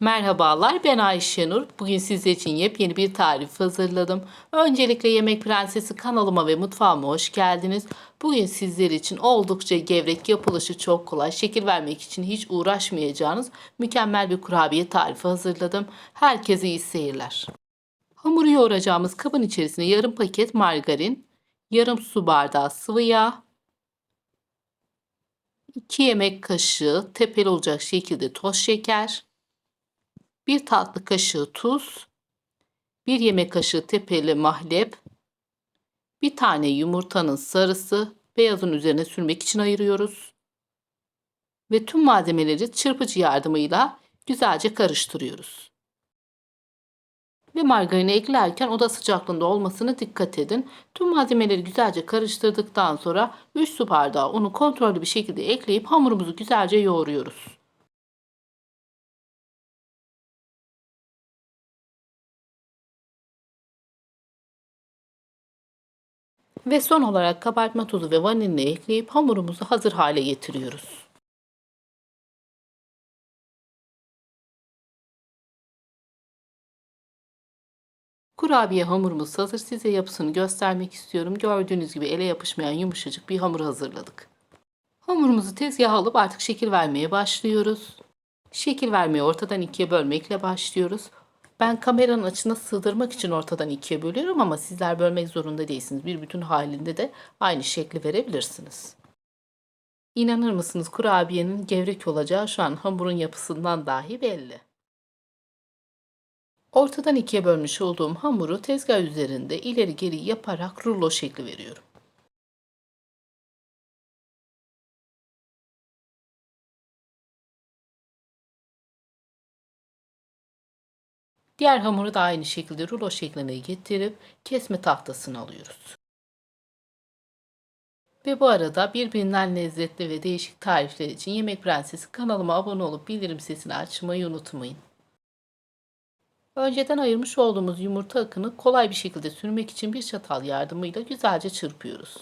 Merhabalar ben Ayşenur. Bugün sizler için yepyeni bir tarif hazırladım. Öncelikle Yemek Prensesi kanalıma ve mutfağıma hoş geldiniz. Bugün sizler için oldukça gevrek, yapılışı çok kolay, şekil vermek için hiç uğraşmayacağınız mükemmel bir kurabiye tarifi hazırladım. Herkese iyi seyirler. Hamuru yoğuracağımız kabın içerisine yarım paket margarin, yarım su bardağı sıvı yağ, 2 yemek kaşığı tepeli olacak şekilde toz şeker, 1 tatlı kaşığı tuz, 1 yemek kaşığı tepeli mahlep, bir tane yumurtanın sarısı beyazın üzerine sürmek için ayırıyoruz. Ve tüm malzemeleri çırpıcı yardımıyla güzelce karıştırıyoruz. Ve margarini eklerken oda sıcaklığında olmasına dikkat edin. Tüm malzemeleri güzelce karıştırdıktan sonra 3 su bardağı unu kontrollü bir şekilde ekleyip hamurumuzu güzelce yoğuruyoruz. Ve son olarak kabartma tozu ve vanilya ekleyip hamurumuzu hazır hale getiriyoruz. Kurabiye hamurumuz hazır. Size yapısını göstermek istiyorum. Gördüğünüz gibi ele yapışmayan yumuşacık bir hamur hazırladık. Hamurumuzu tezgaha alıp artık şekil vermeye başlıyoruz. Şekil vermeye ortadan ikiye bölmekle başlıyoruz. Ben kameranın açına sığdırmak için ortadan ikiye bölüyorum ama sizler bölmek zorunda değilsiniz. Bir bütün halinde de aynı şekli verebilirsiniz. İnanır mısınız kurabiyenin gevrek olacağı şu an hamurun yapısından dahi belli. Ortadan ikiye bölmüş olduğum hamuru tezgah üzerinde ileri geri yaparak rulo şekli veriyorum. Diğer hamuru da aynı şekilde rulo şekline getirip kesme tahtasını alıyoruz. Ve bu arada birbirinden lezzetli ve değişik tarifler için Yemek Prensesi kanalıma abone olup bildirim sesini açmayı unutmayın. Önceden ayırmış olduğumuz yumurta akını kolay bir şekilde sürmek için bir çatal yardımıyla güzelce çırpıyoruz.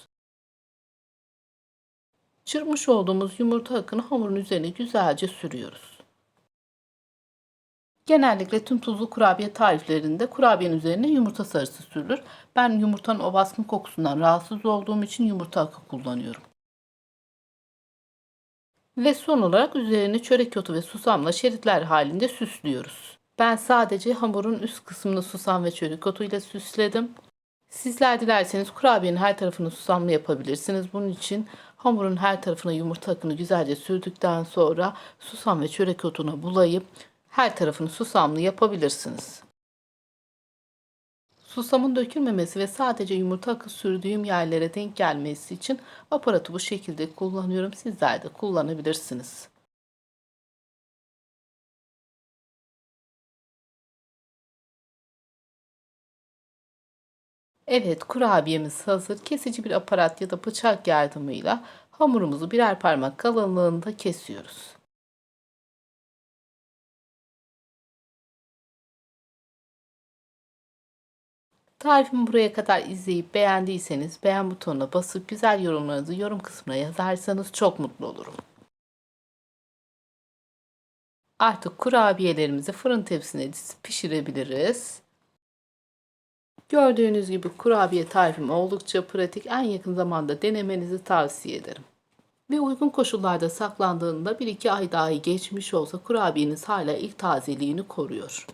Çırpmış olduğumuz yumurta akını hamurun üzerine güzelce sürüyoruz. Genellikle tüm tuzlu kurabiye tariflerinde kurabiyenin üzerine yumurta sarısı sürülür. Ben yumurtanın o baskın kokusundan rahatsız olduğum için yumurta akı kullanıyorum. Ve son olarak üzerine çörek otu ve susamla şeritler halinde süslüyoruz. Ben sadece hamurun üst kısmını susam ve çörek otuyla süsledim. Sizler dilerseniz kurabiyenin her tarafını susamlı yapabilirsiniz. Bunun için hamurun her tarafına yumurta akını güzelce sürdükten sonra susam ve çörek otuna bulayıp her tarafını susamlı yapabilirsiniz. Susamın dökülmemesi ve sadece yumurta akı sürdüğüm yerlere denk gelmesi için aparatı bu şekilde kullanıyorum. Sizler de kullanabilirsiniz. Evet, kurabiyemiz hazır. Kesici bir aparat ya da bıçak yardımıyla hamurumuzu birer parmak kalınlığında kesiyoruz. Tarifimi buraya kadar izleyip beğendiyseniz beğen butonuna basıp güzel yorumlarınızı yorum kısmına yazarsanız çok mutlu olurum. Artık kurabiyelerimizi fırın tepsisine dizip pişirebiliriz. Gördüğünüz gibi kurabiye tarifim oldukça pratik. En yakın zamanda denemenizi tavsiye ederim. Ve uygun koşullarda saklandığında 1-2 ay dahi geçmiş olsa kurabiyeniz hala ilk tazeliğini koruyor.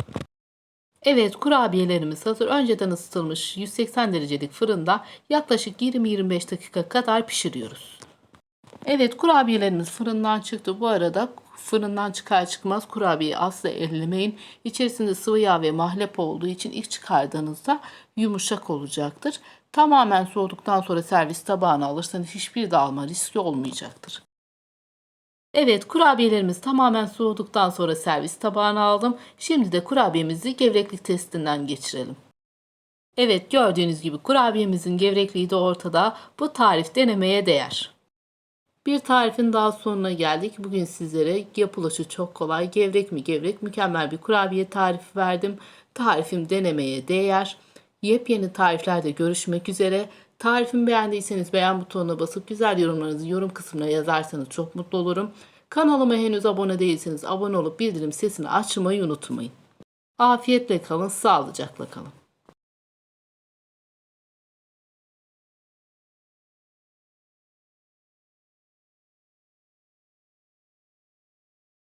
Evet kurabiyelerimiz hazır. Önceden ısıtılmış 180 derecelik fırında yaklaşık 20-25 dakika kadar pişiriyoruz. Evet kurabiyelerimiz fırından çıktı. Bu arada fırından çıkar çıkmaz kurabiyeyi asla ellemeyin. İçerisinde sıvı yağ ve mahlep olduğu için ilk çıkardığınızda yumuşak olacaktır. Tamamen soğuduktan sonra servis tabağına alırsanız hiçbir dağılma riski olmayacaktır. Evet kurabiyelerimiz tamamen soğuduktan sonra servis tabağına aldım. Şimdi de kurabiyemizi gevreklik testinden geçirelim. Evet gördüğünüz gibi kurabiyemizin gevrekliği de ortada. Bu tarif denemeye değer. Bir tarifin daha sonuna geldik. Bugün sizlere yapılışı çok kolay, gevrek mi gevrek mükemmel bir kurabiye tarifi verdim. Tarifim denemeye değer. Yepyeni tariflerde görüşmek üzere. Tarifimi beğendiyseniz beğen butonuna basıp güzel yorumlarınızı yorum kısmına yazarsanız çok mutlu olurum. Kanalıma henüz abone değilseniz abone olup bildirim sesini açmayı unutmayın. Afiyetle kalın, sağlıcakla kalın.